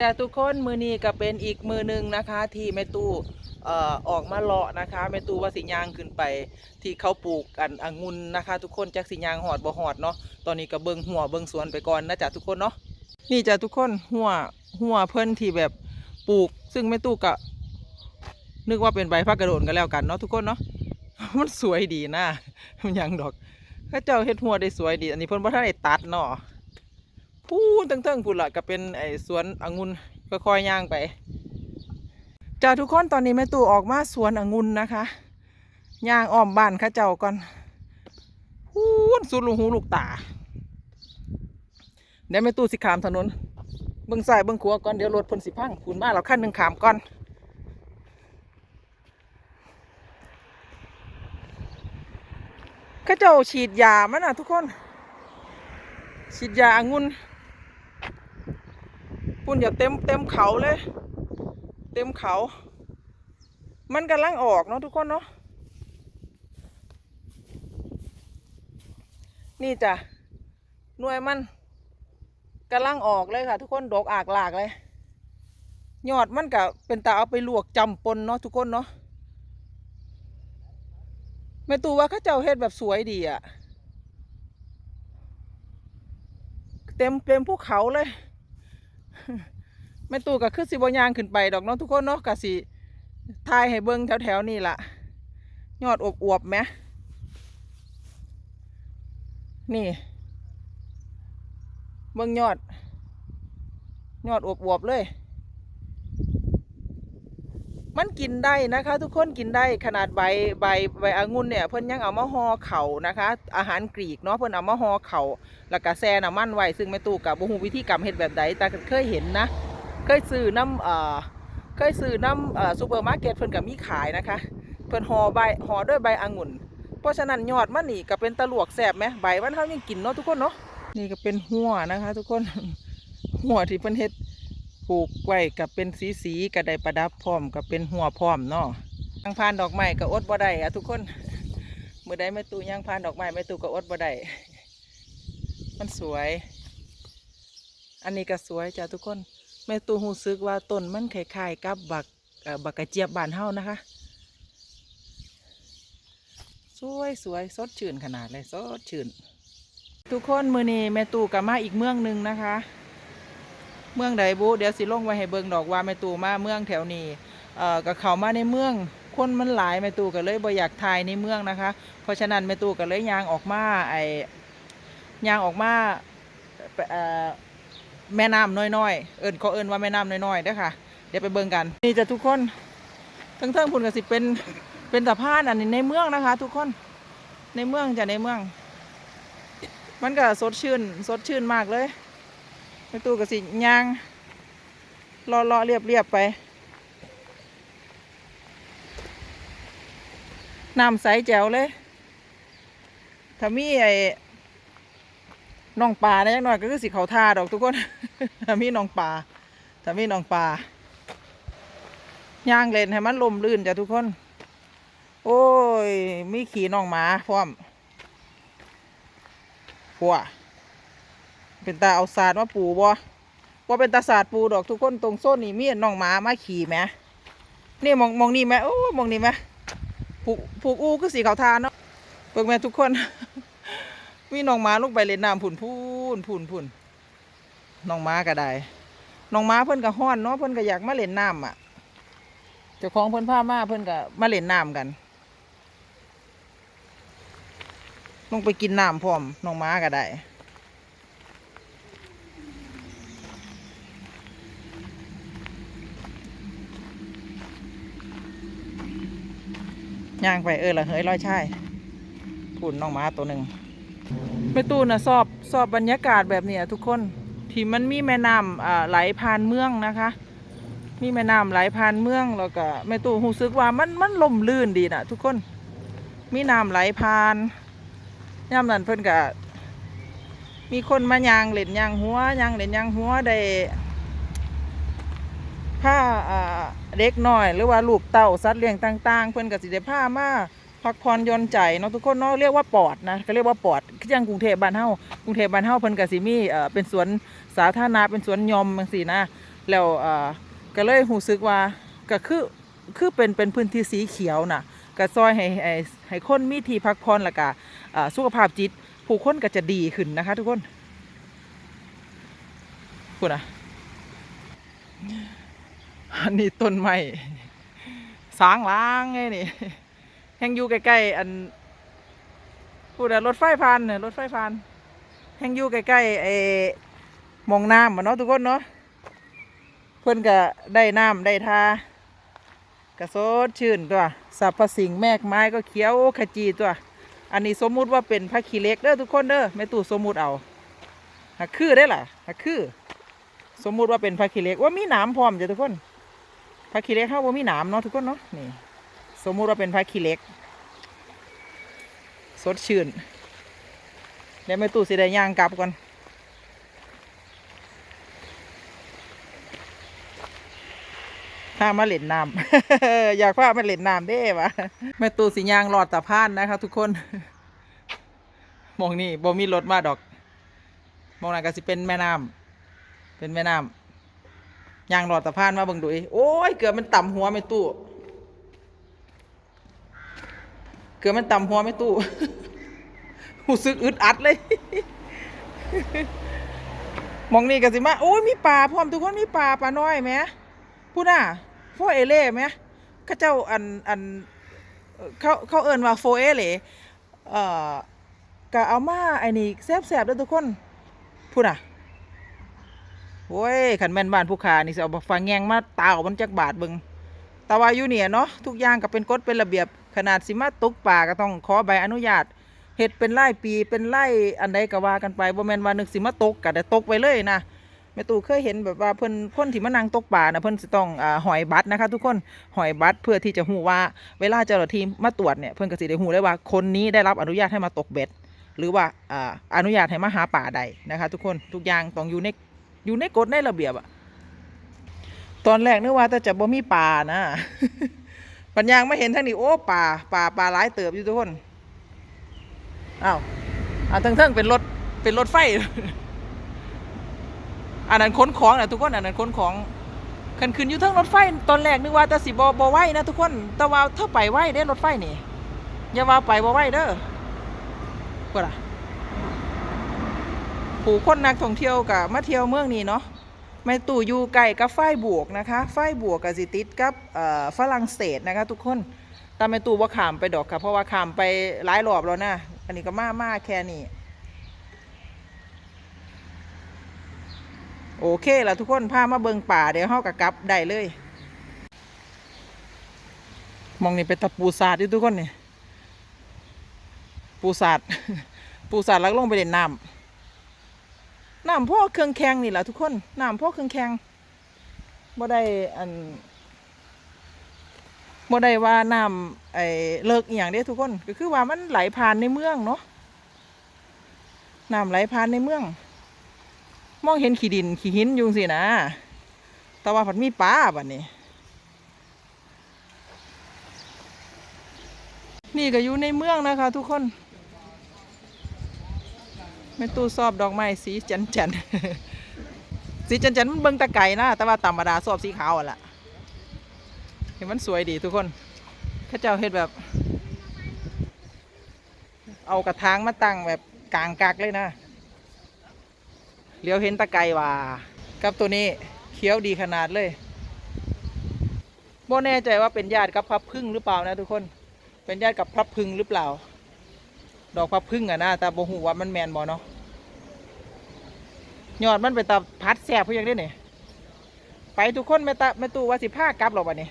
แต่ทุกคนมือนี้ก็เป็นอีกมือหนึ่งนะคะ ที่แม่ตู้เอ่อออกมาเลาะนะคะแม่ตู้ว่าสิยางขึ้นไป ที่เขาปลูกกันองุ่นนะคะ ทุกคนจักสิยางหอดบ่หอดเนาะตอนนี้ก็เบิ่งหัวเบิ่งสวนไปก่อนนะจ๊ะทุกคนเนาะนี่จ้ะทุกคนหัวหัวเพิ่นที่แบบปลูก ซึ่งแม่ตู้ก็นึกว่าเป็นใบพักกระโดนกันแล้วกันเนาะทุกคนเนาะมันสวยดีนะมันยังดอกเข้าเจ้าเฮ็ดหัวได้สวยดี อันนี้เพิ่นบ่ทันได้ตัดเนาะ พูนเทิงๆพูนละก็เป็นไอ้สวนองุ่นค่อยๆย่างไปจ้าทุกคนตอนนี้แม่ตู่ออกมาสวนองุ่นนะคะย่างอ้อมบ้านข้าเจ้าก่อนพูนสุดลูกหูลูกตา เดี๋ยวแม่ตู่สิขามถนน เบิ่งซ้ายเบิ่งขวาก่อนเดี๋ยวรถพ่นสิพังพูนมาเราขั้นหนึ่งขามก่อนข้าเจ้าฉีดยามันนะทุกคน ฉีดยาองุ่น ปุ่นอย่าเต็มเต็มเขาเลย เต็มเขา มันกำลังออกเนาะทุกคนเนาะนี่จ้ะหน่วยมันกำลังออกเลยค่ะ ทุกคนดอกอากหลากเลยยอดมันกับเป็นตาเอาไปลวกจำปนเนาะทุกคนเนาะแม่ตูว่าเขาเจ้าเฮ็ดแบบสวยดีอะเต็มเต็มภูเขาเลย แม่ตู่ก็คือสิบยางขึ้นไปดอกน้องทุกคนเนาะก็สิทายให้เบิ้งแถวแถวๆนี่ล่ะ ยอดอวบอวบๆไหมนี่ เบิ้งยอด ยอดอวบอวบๆเลย มันกินได้นะคะ ทุกคนกินได้ขนาดใบใบใบองุ่นเนี่ยเพิ่นยังเอามาห่อเข่านะคะ อาหารกรีกเนาะเพิ่นเอามาห่อเข่าแล้วก็แซ่น้ำมันไว้ซึ่งแม่ตู่กับบ่ฮู้วิธีกรรมเฮ็ดแบบใดแต่เคยเห็นนะ เคยซื้อน้ำเอ่อเคยซื้อน้ำเอ่อซูเปอร์มาร์เก็ตเพิ่นก็มีขายนะคะเพิ่นห่อใบห่อด้วยใบองุ่น เพราะฉะนั้นยอดมันนี่ก็เป็นตะลวกแซ่บไหมใบมันเฮายังกินเนาะทุกคนเนาะนี่ก็เป็นหัวนะคะ ทุกคนหัวที่เพิ่นเฮ็ด ปลูกไว้ก็เป็นสีสีๆก็ได้ประดับพร้อมก็เป็นหัวพร้อมเนาะยางพานดอกไม้ก็อดบ่ได้อะทุกคนเมื้อใดแม่ตู่ยางพานดอกไม้แม่ตู่ก็อดบ่ได้มันสวย อันนี้ก็สวยจ้ะทุกคนแม่ตูหูซึกว่าต้นมันคล้ายๆกับบักบักกระเจี๊ยบบานเฮานะคะ สวยสวยสดชื่นขนาดเลยสดชื่นทุกคนมือนี้แม่ตูกับมาอีกเมืองหนึ่งนะคะ เมืองใดบุเดี๋ยวสิลงไว้ให้เบิ่งดอกว่าแม่ตูมาเมืองแถวนี้เอ่อก็เข้ามาในเมืองคนมันหลายแม่ตูก็เลยบ่อยากถ่ายในเมืองนะคะ เพราะฉะนั้นแม่ตูก็เลยยางออกมาไอยางออกมาเอ่อแม่น้ำน้อยๆ เอิญเขาเอิญว่าแม่น้ำน้อยๆเด้อค่ะ เดี๋ยวไปเบิ่งกัน นี่จะทุกคนทั้งเทิงพุ่นก็สิเป็นเป็นสะพานอันนี้ในเมืองนะคะ ทุกคนในเมืองจะในเมือง มันก็สดชื่น สดชื่นมากเลย ในตู้ก็สิย่างรอรอๆเรียบเรียบไปน้ำใสแจ๋วเลย ถ้ามีไอ้น้องปลาเนี่ยจักหน่อยก็คือสิเขาท่าดอกทุกคนถ้ามีน้องปลาถ้ามีน้องปลาย่างเล่นให้มันลมลื่นจ้ะทุกคน โอ้ย มีขี่น้องหมาพร้อมหัว เป็นตาเอาศาสตร์มาปูบ่ว่าเป็นตาศาสตร์ปูดอกทุกคนตรงโซนนี่มีน้องหมามาขี่ไหมนี่มองมองนี่ไหมโอ้มองนี่ไหมผูกผูกอูคือสีเขาทานเนาะเปิกแม่ทุกคน มีน้องหมาลงไปเล่นน้ำผุนพูนพูนพูนน้องหมาก็ได้น้องหมาเพิ่นก็ฮ้อนเนาะเพิ่นก็อยากมาเล่นน้ำอะเจ้าของเพิ่นพามาเพิ่นก็มาเล่นน้ำกันลงไปกินน้ำพร้อมน้องหมาก็ได้ ย่างไปเออละเฮ้ยร้อยชายพูนน้องม้าตัวหนึ่งแม่ตูนนะชอบชอบบรรยากาศแบบเนี้ยทุกคนที่มันมีแม่น้ำไหลผ่านเมืองนะคะ มีแม่น้ำไหลผ่านเมืองแล้วก็แม่ตูรู้สึกว่ามันมันลมลื่นดีนะทุกคน มีน้ำไหลผ่านย่ำนั้นเพิ่นก็มีคนมายางเล่นยางหัวยางเล่นยางหัวได้ ผ้าเด็กน้อย หรือว่าลูกเต่าสัตว์เลี้ยงต่าง ๆ เพิ่อนก็สิได้ผ้ามาพักผ่อนย่อนใจเนาะทุกคนเนาะเรียกว่าปอดนะก็เรียกว่าปอดคือจังกรุงเทพบ้านเฮากรุงเทพบ้านเฮาเพิ่นก็สิมีเอ่อเป็นสวนสาธารณะเป็นสวนยอมจังซี่นะแล้วเอ่อก็เลยรู้สึกว่าก็คือคือเป็นเป็นพื้นที่สีเขียวน่ะก็ซอยให้ให้ให้คนมีที่พักผ่อนแล้วก็เอ่อสุขภาพจิต ผู้คนก็จะดีขึ้นนะคะ ทุกคนคุณอะ อันนี้ต้นไม้สางล้างไงนี่แห่งอยู่ใกล้ๆอันพูดอะรถไฟผ่านเนี่ยรถไฟผ่านแห่งอยู่ใกล้ๆไอ้มองน้ำมาเนาะทุกคนเนาะเพื่อนก็ได้น้ำได้ทากระโซดชื่นตัวสรรพสิ่งแมกไม้ก็เขียวขจีตัว อันนี้สมมุติว่าเป็นพระขี้เล็กเด้อทุกคนเด้อแม่ตู่สมมุติเอาหักคือได้ล่ะหักคือ สมมุติว่าเป็นพระขี้เล็กว่ามีหนามพร้อมจ้ะทุกคน พระขี้เหล็กเขาว่ามีหนามเนาะทุกคนเนาะนี่ สมมุติว่าเป็นพระขี้เหล็ก สดชื่นเดี๋ยวแม่ตู่สิได้ย่างกลับก่อนพามาเล่นน้ำอยากพามาเล่นน้ำเด้วะแม่ตู่สิย่างหลอดตะพานนะคะทุกคนมองนี่บ่มีรถมาดอก มองนั่นก็สิเป็นแม่น้ำเป็นแม่น้ำ ยางหลอดตะพานมาเบิ่งดูอีโอ้ยเกือบมันต่ำหัวแม่ตู่เกือบมันต่ำหัวไม่ตู้หูซึกอึดอัดเลย มองนี่กันสิมาโอ้ยมีปลาพร้อมทุกคนมีปลาปลาน้อยไหมพูดน่ะโฟเอเล่ไหมข้าเจ้าอันอันเขาเขาเอินว่าโฟเอเล่เอ่อก็เอามาไอ้นี่แซ่บๆเด้อทุกคนพูดน่ะ โอ้ยขันแม่นบ้านผู้ขานี่สิเอาฟังแงงมาตาออกมันจักบาทเบิงต่ว่ายู่เนี่ยเนาะทุกอย่างก็เป็นกฎเป็นระเบียบขนาดสิมาตกป่าก็ต้องขอใบอนุญาตเฮ็ดเป็นไร่ปีเป็นไร่อันใดก็ว่ากันไปบ่แม่นว่านึกสิมาตกก็ได้ตกไปเลยนะแม่ตู่เคยเห็นแบบว่าเพิ่นคนที่มานั่งตกป่านะเพิ่นสิต้องอ่หอยบัตรนะคะ ทุกคนหอยบัตรเพื่อที่จะฮู้ว่าเวลาเจ้าหน้าที่มาตรวจเนี่ยเพิ่นก็สิได้ฮู้ได้ว่าคนนี้ได้รับอนุญาตให้มาตกเบ็ด หรือว่าอ่าอนุญาตให้มาหาป่าใดนะคะ ทุกคนทุกอย่างต้องอยู่ใน อยู่ในกฎในระเบียบอะตอนแรกนึกว่าแต่จะบ่มีป่านะปัญญาไม่เห็นทั้งนี้โอ้ป่าป่าป่าหลายเติบอยู่ทุกคนอ้าวอ่าทั้งเทิงๆเป็นรถเป็นรถไฟ อันนั้นขนของนะทุกคนอันนั้นขนของขันขึ้นอยู่ทั้งรถไฟ ตอนแรกนึกว่าแต่สิบ่บ่ไหวนะทุกคนแต่ว่าถ้าไปไหวเด้รถไฟนี่อย่าว่าไปบ่ไหวเด้อพวกล่ะ ผู้คนนักท่องเที่ยวกับมาเที่ยวเมืองนี้เนาะแม่ตู่อยู่ไก่กับฝ้ายบวกนะคะฝ้ายบวกกับสิติดกับเอ่อฝรั่งเศสนะคะ ทุกคนแต่แม่ตู่ว่าขามไปดอกค่ะ เพราะว่าขามไปหลายรอบแล้วนะอันนี้ก็มามาแค่นี้โอเคแล้วทุกคนพามาเบิงป่าเดี๋ยวเฮากับกลับได้เลย มองนี่เป็นตะปูสาดอยู่ทุกคนนี่ปูสาดปูสาดลักลงไปเล่นน้ำ น้ำพ่อเครื่องแข็งนี่แหละทุกคนน้ำพ่อเครื่องแข็งบ่ได้อันบ่ได้ว่าน้ำไอ้เลิกอย่างเด้ทุกคน ก็คือว่ามันไหลผ่านในเมืองเนาะน้ำไหลผ่านในเมือง มองเห็นขี้ดินขี้หินอยู่สินะแต่ว่าผัดมีปลาบัดนี้ นี่ก็อยู่ในเมืองนะคะ ทุกคน แม่ตู้ชอบดอกไม้สีจันจันสีจันจันมันเบิ่งตะไก่นะแต่ว่าธรรมดาชอบสีขาวอะล่ะเห็นมันสวยดีทุกคนข้าเจ้าเฮ็ดแบบ เอากระถางมาตั้งแบบกลางกักเลยนะเลี้ยวเห็นตะไก่ว่ากับตัวนี้เขียวดีขนาดเลยบ่แน่ใจว่าเป็นญาติกับพับพึ่งหรือเปล่านะทุกคน เป็นญาติกับพับพึ่งหรือเปล่า ดอกพับพึ่งอะนะแต่บหูว่ามันแมนบ่เนาะยอดมันไปตาพัดแสบเพื่อยังได้เนี่ยไปทุกคนแม่ตาแม่ตูว่าสิผ้ากลับหรอวะนี่